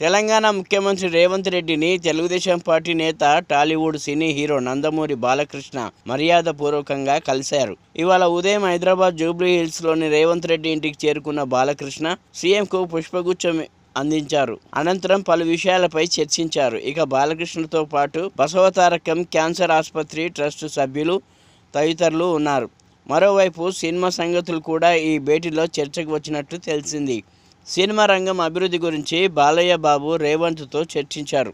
తెలంగాణ ముఖ్యమంత్రి రేవంత్ రెడ్డిని తెలుగుదేశం పార్టీ నేత Tollywood cine hero Nandamuri Balakrishna మర్యాదపూర్వకంగా కలిశారు. ఇవాళ ఉదయం హైదరాబాద్ జూబ్లీ హిల్స్లోని రేవంత్ రెడ్డి ఇంటికి చేరుకున్న బాలకృష్ణ సీఎంకు పుష్పగుచ్చం అందించారు. అనంతరం పలు విషయాలపై చర్చించారు. ఇక బాలకృష్ణతో పాటు బసవతారకం క్యాన్సర్ ఆసుపత్రి ట్రస్ట్ సభ్యులు తదితరులు ఉన్నారు. మరోవైపు సినిమా సంగతులు కూడా ఈ భేటీలో చర్చకు వచ్చినట్టు తెలిసింది. సినిమా రంగం అభివృద్ధి గురించి బాలయ్య బాబు రేవంత్తో చర్చించారు.